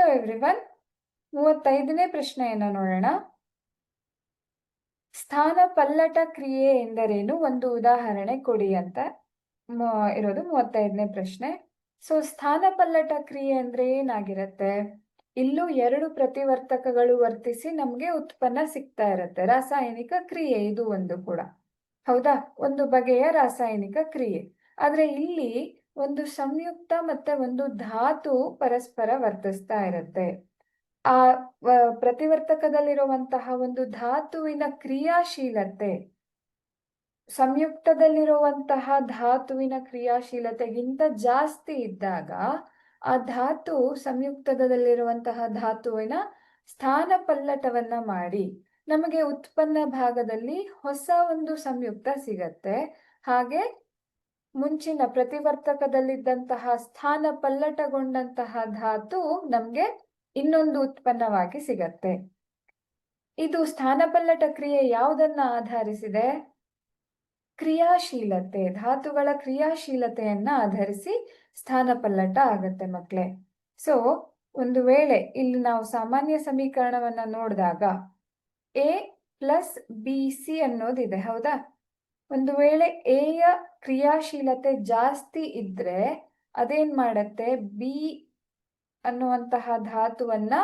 Hello everyone ಮೂವತ್ತೈದನೇ ಪ್ರಶ್ನೆಯನ್ನು ನೋಡೋಣ. ಸ್ಥಾನ ಪಲ್ಲಟ ಕ್ರಿಯೆ ಎಂದರೇನು? ಒಂದು ಉದಾಹರಣೆ ಕೊಡಿ ಅಂತ. ಇರೋದು ಮೂವತ್ತೈದನೇ ಪ್ರಶ್ನೆ. ಸೊ ಸ್ಥಾನ ಪಲ್ಲಟ ಕ್ರಿಯೆ ಅಂದ್ರೆ ಏನಾಗಿರತ್ತೆ? ಇಲ್ಲೂ ಎರಡು ಪ್ರತಿವರ್ತಕಗಳು ವರ್ತಿಸಿ ನಮ್ಗೆ ಉತ್ಪನ್ನ ಸಿಗ್ತಾ ಇರತ್ತೆ. ರಾಸಾಯನಿಕ ಕ್ರಿಯೆ ಇದು ಒಂದು ಕೂಡ. ಹೌದಾ? ಒಂದು ಬಗೆಯ ರಾಸಾಯನಿಕ ಕ್ರಿಯೆ. ಆದ್ರೆ ಇಲ್ಲಿ ಒಂದು ಸಂಯುಕ್ತ ಮತ್ತೆ ಒಂದು ಧಾತು ಪರಸ್ಪರ ವರ್ತಿಸ್ತಾ ಇರುತ್ತೆ. ಆ ಪ್ರತಿವರ್ತಕದಲ್ಲಿರುವಂತಹ ಒಂದು ಧಾತುವಿನ ಕ್ರಿಯಾಶೀಲತೆ, ಸಂಯುಕ್ತದಲ್ಲಿರುವಂತಹ ಧಾತುವಿನ ಕ್ರಿಯಾಶೀಲತೆಗಿಂತ ಜಾಸ್ತಿ ಇದ್ದಾಗ ಆ ಧಾತು ಸಂಯುಕ್ತದಲ್ಲಿರುವಂತಹ ಧಾತುವಿನ ಸ್ಥಾನ ಪಲ್ಲಟವನ್ನ ಮಾಡಿ ನಮಗೆ ಉತ್ಪನ್ನ ಭಾಗದಲ್ಲಿ ಹೊಸ ಒಂದು ಸಂಯುಕ್ತ ಸಿಗತ್ತೆ. ಹಾಗೆ ಮುಂಚಿನ ಪ್ರತಿವರ್ತಕದಲ್ಲಿದ್ದಂತಹ ಸ್ಥಾನ ಪಲ್ಲಟಗೊಂಡಂತಹ ಧಾತು ನಮ್ಗೆ ಇನ್ನೊಂದು ಉತ್ಪನ್ನವಾಗಿ ಸಿಗತ್ತೆ. ಇದು ಸ್ಥಾನಪಲ್ಲಟ ಕ್ರಿಯೆ ಯಾವುದನ್ನ ಆಧರಿಸಿದೆ? ಕ್ರಿಯಾಶೀಲತೆ, ಧಾತುಗಳ ಕ್ರಿಯಾಶೀಲತೆಯನ್ನ ಆಧರಿಸಿ ಸ್ಥಾನಪಲ್ಲಟ ಆಗತ್ತೆ ಮಕ್ಕಳೆ ಸೊ ಒಂದು ವೇಳೆ ಇಲ್ಲಿ ನಾವು ಸಾಮಾನ್ಯ ಸಮೀಕರಣವನ್ನ ನೋಡಿದಾಗ ಎ ಪ್ಲಸ್ ಬಿ ಸಿ ಅನ್ನೋದಿದೆ, ಹೌದಾ? ಒಂದು ವೇಳೆ ಎ ಯ ಕ್ರಿಯಾಶೀಲತೆ ಜಾಸ್ತಿ ಇದ್ರೆ ಅದೇನ್ ಮಾಡತ್ತೆ? ಬಿ ಅನ್ನುವಂತಹ ಧಾತುವನ್ನ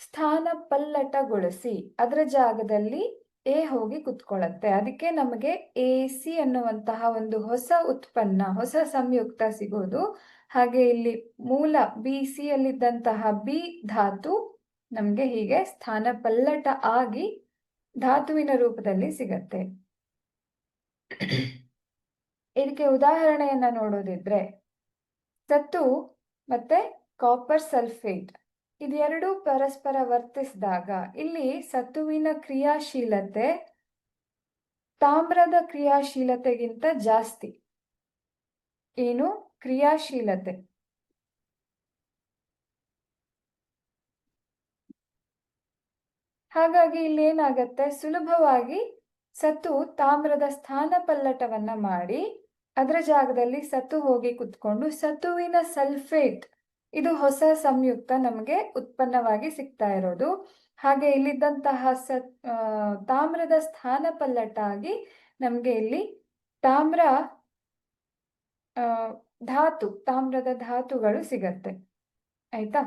ಸ್ಥಾನ ಪಲ್ಲಟಗೊಳಿಸಿ ಅದರ ಜಾಗದಲ್ಲಿ ಎ ಹೋಗಿ ಕುತ್ಕೊಳ್ಳತ್ತೆ ಅದಕ್ಕೆ ನಮಗೆ ಎ ಸಿ ಅನ್ನುವಂತಹ ಒಂದು ಹೊಸ ಉತ್ಪನ್ನ, ಹೊಸ ಸಂಯುಕ್ತ ಸಿಗೋದು. ಹಾಗೆ ಇಲ್ಲಿ ಮೂಲ ಬಿ ಸಿ ಯಲ್ಲಿದ್ದಂತಹ ಬಿ ಧಾತು ನಮಗೆ ಹೀಗೆ ಸ್ಥಾನ ಪಲ್ಲಟ ಆಗಿ ಧಾತುವಿನ ರೂಪದಲ್ಲಿ ಸಿಗತ್ತೆ. ಇದಕ್ಕೆ ಉದಾಹರಣೆಯನ್ನ ನೋಡೋದಿದ್ರೆ ಸತ್ತು ಮತ್ತೆ ಕಾಪರ್ ಸಲ್ಫೇಟ್ ಇದೆರಡು ಪರಸ್ಪರ ವರ್ತಿಸಿದಾಗ ಇಲ್ಲಿ ಸತ್ತುವಿನ ಕ್ರಿಯಾಶೀಲತೆ ತಾಮ್ರದ ಕ್ರಿಯಾಶೀಲತೆಗಿಂತ ಜಾಸ್ತಿ. ಏನು? ಕ್ರಿಯಾಶೀಲತೆ. ಹಾಗಾಗಿ ಇಲ್ಲಿ ಏನಾಗತ್ತೆ? ಸುಲಭವಾಗಿ ಸತು ತಾಮ್ರದ ಸ್ಥಾನ ಪಲ್ಲಟವನ್ನ ಮಾಡಿ ಅದರ ಜಾಗದಲ್ಲಿ ಸತ್ತು ಹೋಗಿ ಕುತ್ಕೊಂಡು ಸತುವಿನ ಸಲ್ಫೇಟ್, ಇದು ಹೊಸ ಸಂಯುಕ್ತ ನಮಗೆ ಉತ್ಪನ್ನವಾಗಿ ಸಿಗ್ತಾ ಇರೋದು. ಹಾಗೆ ಇಲ್ಲಿದ್ದಂತಹ ತಾಮ್ರದ ಸ್ಥಾನ ಪಲ್ಲಟ ಆಗಿ ನಮಗೆ ಇಲ್ಲಿ ತಾಮ್ರ ಧಾತು, ತಾಮ್ರದ ಧಾತುಗಳು ಸಿಗತ್ತೆ. ಆಯ್ತಾ?